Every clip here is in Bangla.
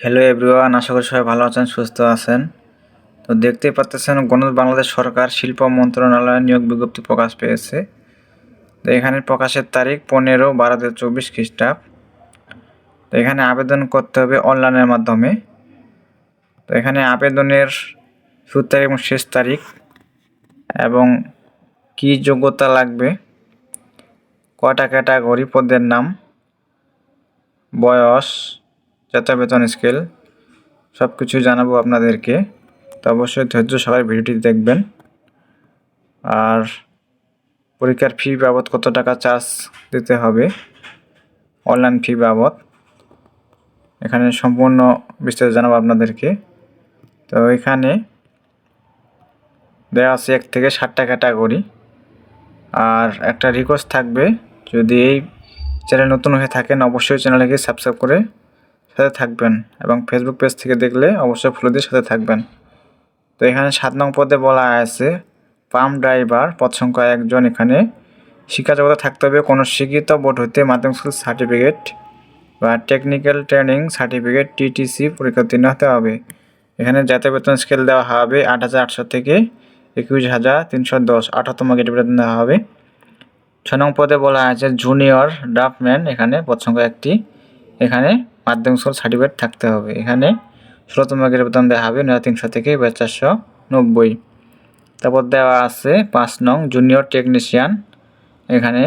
হ্যালো এভরিওয়ান আশা করি সবাই ভালো আছেন, সুস্থ আছেন। তো দেখতেই পাচ্ছেন গণ বাংলাদেশ সরকার শিল্প মন্ত্রণালয়ের নিয়োগ বিজ্ঞপ্তি প্রকাশ পেয়েছে। তো এখানে প্রকাশের তারিখ পনেরো বারো দু চব্বিশ খ্রিস্টাব্দ। তো এখানে আবেদন করতে হবে অনলাইনের মাধ্যমে। তো এখানে আবেদনের শুরু তারিখ এবং শেষ তারিখ এবং কী যোগ্যতা লাগবে, কটা ক্যাটাগরি, পদের নাম, বয়স যাত্রা বেতন স্কেল সব কিছু জানাব আপনাদেরকে। তো অবশ্যই ধৈর্য সবাই ভিডিওটি দেখবেন। আর পরীক্ষার ফি বাবদ কত টাকা চার্জ দিতে হবে? অনলাইন ফি বাবদ। এখানে সম্পূর্ণ বিস্তারিত জানাব আপনাদেরকে। তো এখানে দেওয়া আছে এক থেকে ষাটটা ক্যাটাগরি আর একটা রিকোয়েস্ট থাকবে, যদি এই চ্যানেল নতুন হয়ে থাকেন, অবশ্যই চ্যানেলটাকে সাবস্ক্রাইব করে সাথে থাকবেন এবং ফেসবুক পেজ থেকে দেখলে অবশ্যই ফলো দিয়ে সাথে থাকবেন। তো এখানে সাত নং পদে বলা আছে, পাম ড্রাইভার, পদ সংখ্যা একজন। এখানে শিক্ষা জগতে থাকতে হবে কোনো শিক্ষিত বোর্ড হতে মাধ্যমিক স্কুল সার্টিফিকেট বা টেকনিক্যাল ট্রেনিং সার্টিফিকেট টিটিসি পরীক্ষা উত্তীর্ণ হতে হবে। এখানে জাতীয় বেতন স্কেল দেওয়া হবে আট হাজার আটশো থেকে একুশ হাজার তিনশো দশ আঠাত্তম গেটে বেতন দেওয়া হবে। ছ নং পদে বলা আছে জুনিয়র ড্রাফটম্যান এখানে পদ সংখ্যা একটি। এখানে মাধ্যমিক স্কুল সার্টিফিকেট থাকতে হবে। এখানে ষোলোতম গ্রেড বেতন দেওয়া হবে নয় তিনশো থেকে এবার চারশো নব্বই। তারপর দেওয়া আছে পাঁচ নং জুনিয়র টেকনিশিয়ান এখানে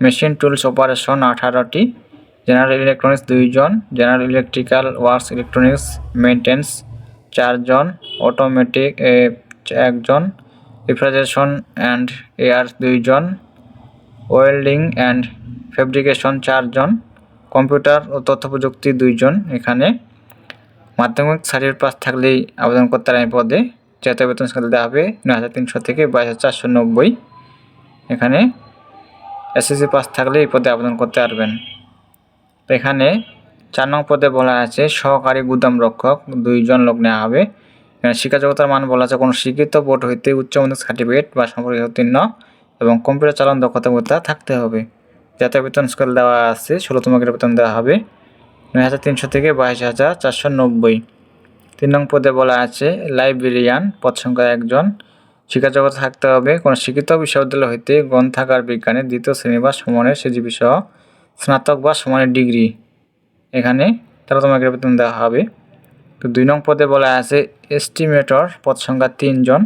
মেশিন টুলস অপারেশন আঠারোটি। জেনারেল ইলেকট্রনিক্স দুইজন। General electrical works electronics maintenance চারজন। অটোমেটিক একজন। রিফ্রিজারেশন অ্যান্ড এয়ার দুইজন। ওয়েল্ডিং অ্যান্ড ফেব্রিকেশন চারজন। কম্পিউটার ও তথ্য প্রযুক্তি দুইজন এখানে। মাধ্যমিক সার্টিফিকেট পাস থাকলেই আবেদন করতে পারেন পদে জাতীয় বেতন স্কেল দেওয়া হবে নয় হাজার তিনশো থেকে বাইশ হাজার চারশো নব্বই। এখানে এসএসসি পাস থাকলে এই পদে আবেদন করতে পারবেন। এখানে চার নং পদে বলা আছে, সহকারী গুদাম রক্ষক, দুইজন লোক নেওয়া হবে। এখানে শিক্ষা জগতের মান বলা আছে, কোনো শিক্ষিত বোর্ড হইতে উচ্চ মাধ্যমিক সার্টিফিকেট বা সম্পর্কে উত্তীর্ণ এবং কম্পিউটার চালান দক্ষতা থাকতে হবে। জাতীয় বেতন স্কেল দেওয়া আছে ষোলোতম গ্রেড বেতন দেওয়া হবে। নয় হাজার তিনশো থেকে বাইশ হাজার চারশো নব্বই। তিন নং পদে বলা আছে, লাইব্রেরিয়ান, পদ সংখ্যা একজন। শিক্ষা জগতে থাকতে হবে, কোনো শিক্ষিত বিশ্ববিদ্যালয় হইতে গ্রন্থাগার বিজ্ঞানের দ্বিতীয় শ্রেণি বা সমানের সিজিপি সহ স্নাতক বা সমানের ডিগ্রি। এখানে তেরোতম গ্রেড বেতন দেওয়া হবে। তো দুই নং পদে বলা আছে, এস্টিমেটর, পদ সংখ্যা তিনজন।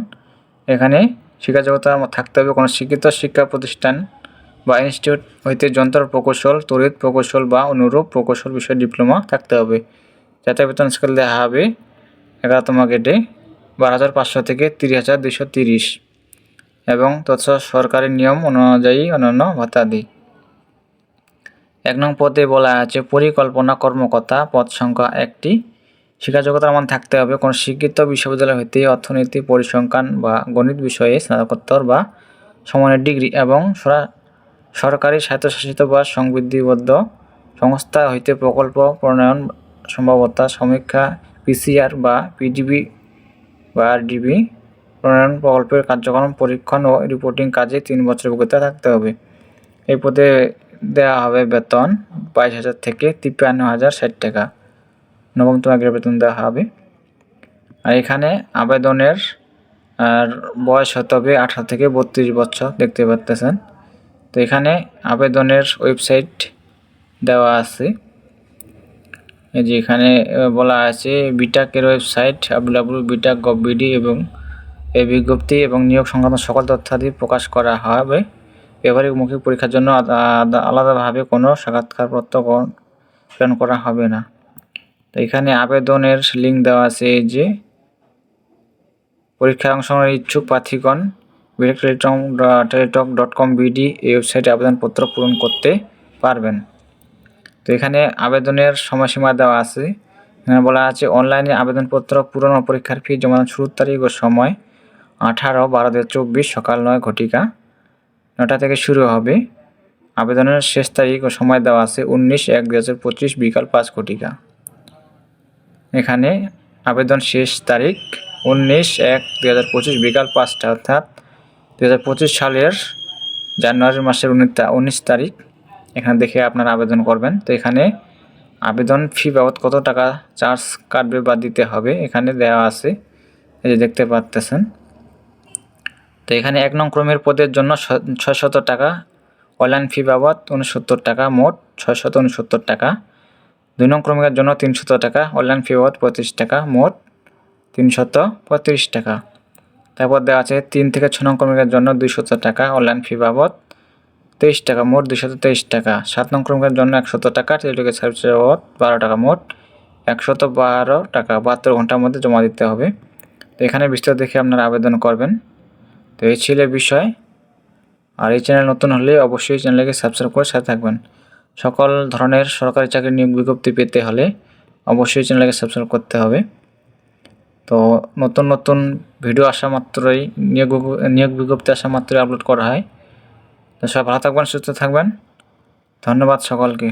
এখানে শিক্ষা জগতে থাকতে হবে, কোনো শিক্ষিত শিক্ষা প্রতিষ্ঠান বা ইনস্টিটিউট হইতে যন্ত্র প্রকৌশল, তড়িৎ প্রকৌশল বা অনুরূপ প্রকৌশল বিষয়ে ডিপ্লোমা থাকতে হবে। জাতীয় বেতন স্কেল দেওয়া হবে এগারোতম গেটে বারো হাজার পাঁচশো থেকে তিরিশ হাজার দুশো তিরিশ এবং তথ্য সরকারি নিয়ম অনুযায়ী অন্যান্য ভাতাদি। এক নং পদে বলা আছে, পরিকল্পনা কর্মকর্তা পদ সংখ্যা একটি। শিক্ষা জগতের মান থাকতে হবে কোনো শিক্ষিত বিশ্ববিদ্যালয় হইতে অর্থনীতি, পরিসংখ্যান বা গণিত বিষয়ে স্নাতকোত্তর বা সমানের ডিগ্রি এবং সরকারি স্বায়ত্তশাসিত বা সংবিধিবদ্ধ সংস্থা হইতে প্রকল্প প্রণয়ন সম্ভাব্যতা সমীক্ষা, পিসিআর বা পিডিবি বা আরডিবি প্রণয়ন প্রকল্পের কার্যক্রম, পরীক্ষণ ও রিপোর্টিং কাজে তিন বছর অভিজ্ঞতা থাকতে হবে। এই পদে দেওয়া হবে বেতন বাইশ হাজার থেকে তিপ্পান্ন হাজার ষাট টাকা। নবমতম আগের বেতন দেওয়া হবে। আর এখানে আবেদনের, আর বয়স হতে হবে আঠারো থেকে বত্রিশ বছর, দেখতে পাচ্তেছেন তো এখানে আবেদনের ওয়েবসাইট দেওয়া আছে। যে এখানে বলা আছে, বিটাকের website W BITAC gov BD এবং এই বিজ্ঞপ্তি এবং নিয়োগ সংক্রান্ত সকল তথ্যাদি প্রকাশ করা হবে। ব্যবহারিক মৌখিক পরীক্ষার জন্য আলাদাভাবে কোনো সাক্ষাৎকারপত্র প্রেরণ করা হবে না। তো এখানে আবেদনের লিঙ্ক দেওয়া আছে যে, পরীক্ষায় অংশগ্রহণের ইচ্ছুক প্রার্থীগণ টেলিটক ডট কম বিডি এই ওয়েবসাইটে আবেদনপত্র পূরণ করতে পারবেন। তো এখানে আবেদনের সময়সীমা দেওয়া আছে। এখানে বলা আছে, অনলাইনে আবেদনপত্র পূরণ ও পরীক্ষার ফি জমা শুরুর তারিখ ও সময় আঠারো বারো দু চব্বিশ সকাল নয় ঘটিকা নটা থেকে শুরু হবে। আবেদনের শেষ তারিখ ও সময় দেওয়া আছে উনিশ এক দু হাজার পঁচিশ বিকাল পাঁচ ঘটিকা। এখানে আবেদন শেষ তারিখ উনিশ এক দু হাজার পঁচিশ বিকাল পাঁচটা, অর্থাৎ দু হাজার পঁচিশ সালের জানুয়ারি মাসের উনিশ তারিখ, এখানে দেখে আপনারা আবেদন করবেন। তো এখানে আবেদন ফি বাবদ কত টাকা চার্জ কাটবে বা দিতে হবে, এখানে দেওয়া আছে। এই যে দেখতে পাচ্তেছেন। তো এখানে এক নং ক্রমের পদের জন্য ছয়শত টাকা অনলাইন ফি বাবদ উনসত্তর টাকা, মোট ছয়শত উনসত্তর টাকা। দুই নং ক্রমিকের জন্য তিনশত টাকা অনলাইন ফি বাবদ পঁয়ত্রিশ টাকা, মোট তিনশত পঁয়ত্রিশ টাকা। তারপর দেওয়া আছে তিন থেকে ছ নং ক্রমিকের জন্য দুইশত টাকা, অনলাইন ফি বাবদ তেইশ টাকা মোট দুইশত তেইশ টাকা। সাত নং ক্রমিকের জন্য একশত টাকা টেলিটকের সার্ভিস বাবদ বারো টাকা মোট একশত বারো টাকা, বাহাত্তর ঘণ্টার মধ্যে জমা দিতে হবে। তো এখানে বিস্তারিত দেখে আপনারা আবেদন করবেন। তো এই ছিল বিষয়। আর এই চ্যানেল নতুন হলে অবশ্যই চ্যানেলকে সাবস্ক্রাইব করে সাথে থাকবেন। সকল ধরনের সরকারি চাকরির নিয়োগ বিজ্ঞপ্তি পেতে হলে অবশ্যই চ্যানেলকে সাবস্ক্রাইব করতে হবে। তো নতুন নতুন ভিডিও আসা মাত্রই, নিয়োগ নিয়োগ বিজ্ঞপ্তি আসা মাত্রই আপলোড করা হয়। তো সব ভালো থাকবেন, সুস্থ থাকবেন। ধন্যবাদ সকলকে।